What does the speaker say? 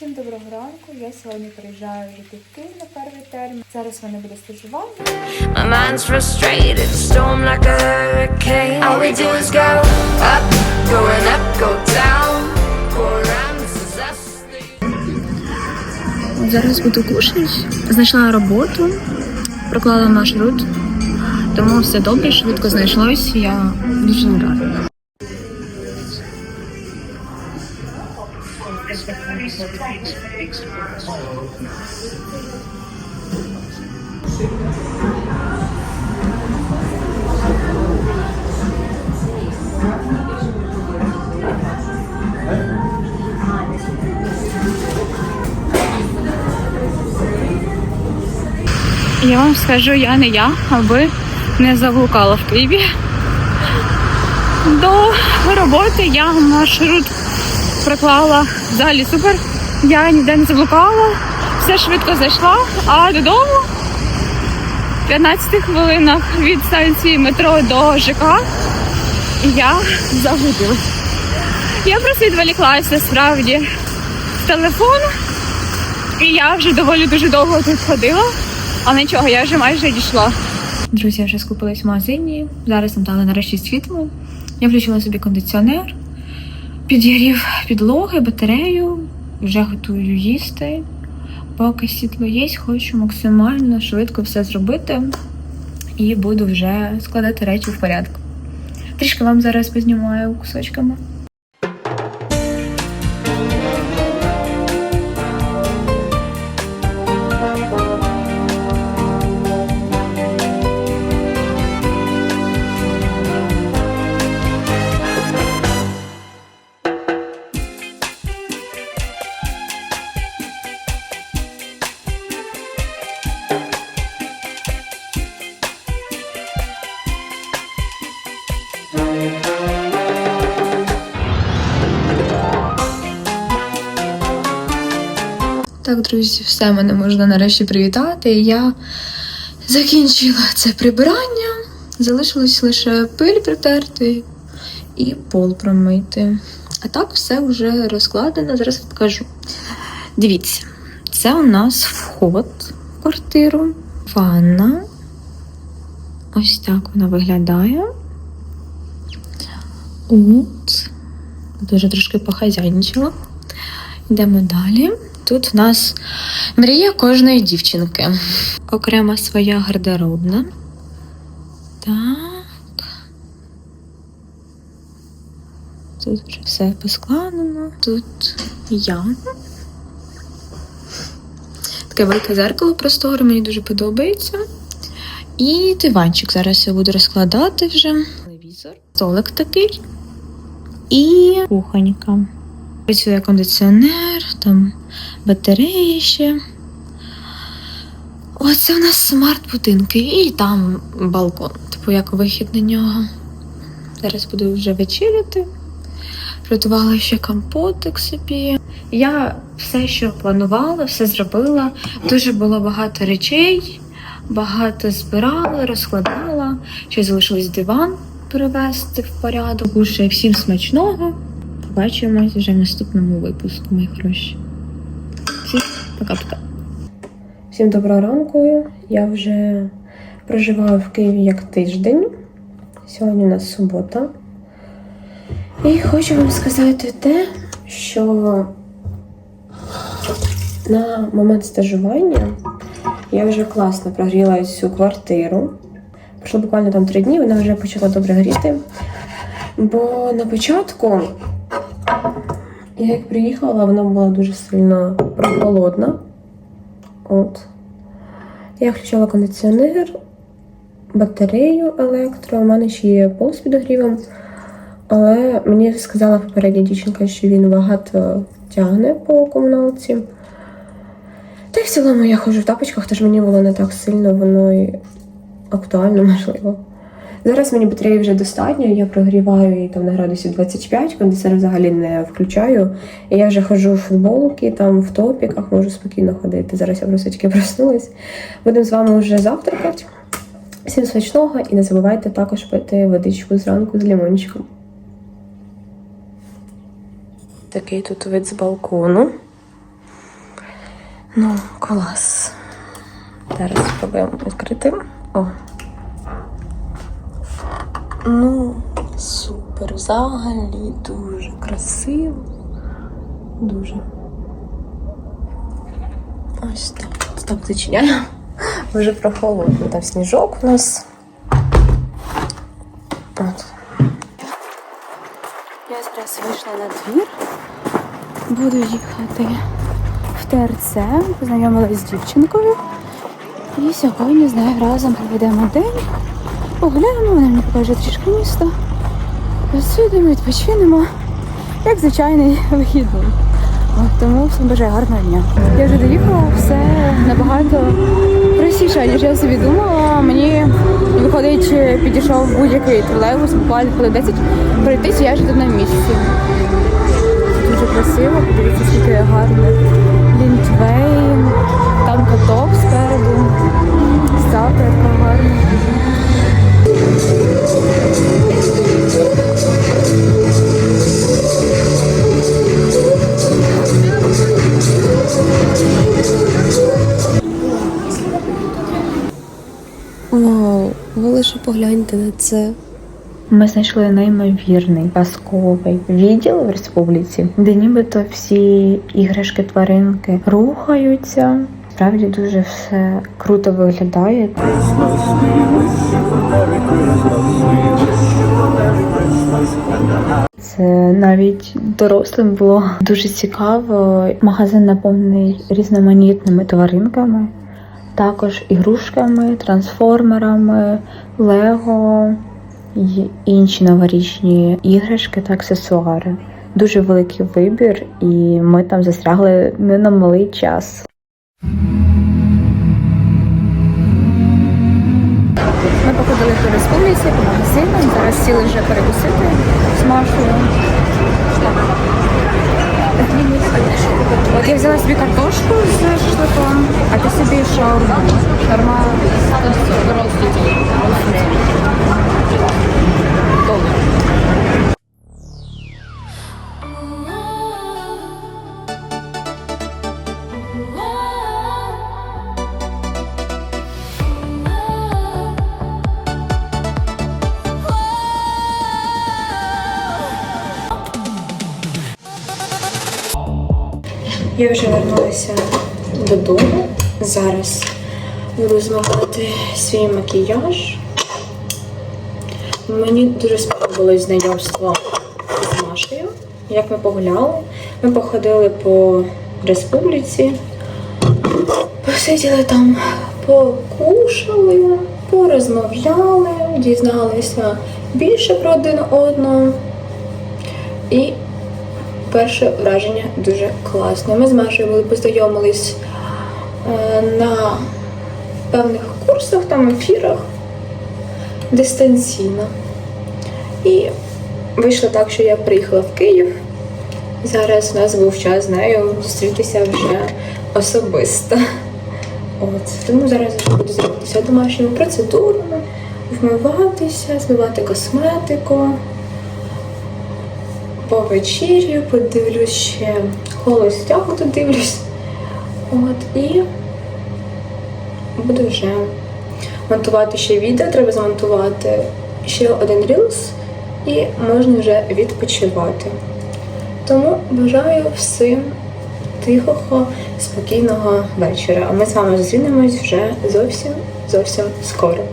Всім доброго ранку. Я сьогодні приїжджаю жити в Київ на перший термін. Зараз в мене буде стажування. My mind's frustrated, storm like a hurricane. All we do is go up, going up, go down, go around. This is us. Зараз буду кушати. Знайшла роботу, проклала маршрут, тому все добре, швидко знайшлось. Я дуже рада. Я вам скажу, я не я, аби не заблукала в Києві. До роботи я маршрут проклала взагалі супер. Я ніде не заблукала, все швидко зайшла, а додому в 15 хвилинах від станції метро до ЖК я загубилась. Я просто відволіклася справді в телефон, і я вже доволі дуже довго тут ходила. Але нічого, я вже майже дійшла. Друзі, я вже скупилась в магазині. Зараз нам дали нарешті світло. Я включила собі кондиціонер, підігрів підлоги, батарею, вже готую їсти. Поки світло є, хочу максимально швидко все зробити і буду вже складати речі в порядку. Трішки вам зараз познімаю кусочками. Друзі, все мене можна нарешті привітати. Я закінчила це прибирання. Залишилось лише пиль притерти і пол промити. А так все вже розкладено. Зараз покажу. Дивіться, це у нас вход в квартиру, ванна. Ось так вона виглядає. От. Дуже трошки похазяйничала. Йдемо далі. Тут у нас мрія кожної дівчинки. Окрема своя гардеробна. Так. Тут вже все поскладено. Тут я. Таке велике зеркало просторе, мені дуже подобається. І диванчик зараз я буду розкладати вже. Телевізор. Столик такий. І кухонька. Працює кондиціонер, там батареї ще. Оце у нас смарт-будинки і там балкон, типу як вихід на нього. Зараз буду вже вечеряти. Приготувала ще компотик собі. Я все, що планувала, все зробила. Дуже було багато речей, багато збирала, розкладала. Ще залишилось диван привести в порядок. Уже всім смачного. Побачимось вже в наступному випуску, мої хороші. Всім пока-пока. Всім доброго ранку. Я вже проживаю в Києві як тиждень. Сьогодні у нас субота. І хочу вам сказати те, що на момент стажування я вже класно прогріла цю квартиру. Пройшло буквально там три дні, вона вже почала добре гріти. Бо на початку, я як приїхала, вона була дуже сильно прохолодна. От. Я включала кондиціонер, батарею електро, у мене ще є пол з підогрівом. Але мені сказала попередня дівчинка, що він багато тягне по комуналці. Та й в цілому я ходжу в тапочках, тож мені було не так сильно воно і актуально, можливо. Зараз мені батареї вже достатньо, я прогріваю її там на градусів 25, кондиціонер взагалі не включаю. І я вже ходжу в футболки, там в топіках, можу спокійно ходити. Зараз я просто тільки проснулась. Будемо з вами вже завтракати. Всім смачного і не забувайте також пити водичку зранку з лимончиком. Такий тут вид з балкону. Ну, клас. Зараз спробуємо відкрити. О. Ну, супер. Взагалі дуже красиво. Дуже. Ось так. Стоп, зачиняю. Вже прохолодно. Там сніжок у нас. От. Я зараз вийшла на двір. Буду їхати в ТРЦ. Познайомилась з дівчинкою. І сьогодні з нею разом проведемо день. Погуляємо, вона мені покаже трішки міста. Посидимо, відпочинемо. Як звичайний вихідний. Тому всім бажаю гарного дня. Я вже доїхала, все набагато простіше, ніж я собі думала. Мені виходить, підійшов будь-який тролейбус, буквально по 10 пройтись, я тут на місці. Дуже красиво, подивіться, скільки гарно. Ви лише погляньте на це. Ми знайшли неймовірний казковий відділ в республіці, де нібито всі іграшки тваринки рухаються. Справді дуже все круто виглядає. Це навіть дорослим було дуже цікаво. Магазин наповнений різноманітними тваринками, також ігрушками, трансформерами, лего й інші новорічні іграшки та аксесуари. Дуже великий вибір, і ми там застрягли не на малий час. Ми походили по республіці, по магазинам. Зараз сіли вже перекусити з Машою. От я взяла собі картошку з шашликом, а ти собі шаурму. Шаурма Я вже вернулася додому. Зараз буду змагати свій макіяж. Мені дуже сподобалось знайомство з Машею, як ми погуляли. Ми походили по республіці, посиділи там, покушали, порозмовляли, дізналися більше про один одного. І перше враження дуже класне. Ми з Машею були познайомились е, на певних курсах, там ефірах дистанційно. І вийшло так, що я приїхала в Київ. Зараз у нас був час з нею зустрітися вже особисто. От. Тому зараз я буду займатися домашніми процедурами, вмиватися, змивати косметику по вечір'ю, подивлюсь ще холостяк додивлюсь. От, і буду вже монтувати ще відео, треба змонтувати ще один рілс і можна вже відпочивати. Тому бажаю всім тихого, спокійного вечора. А ми з вами зустрінемось вже зовсім зовсім скоро.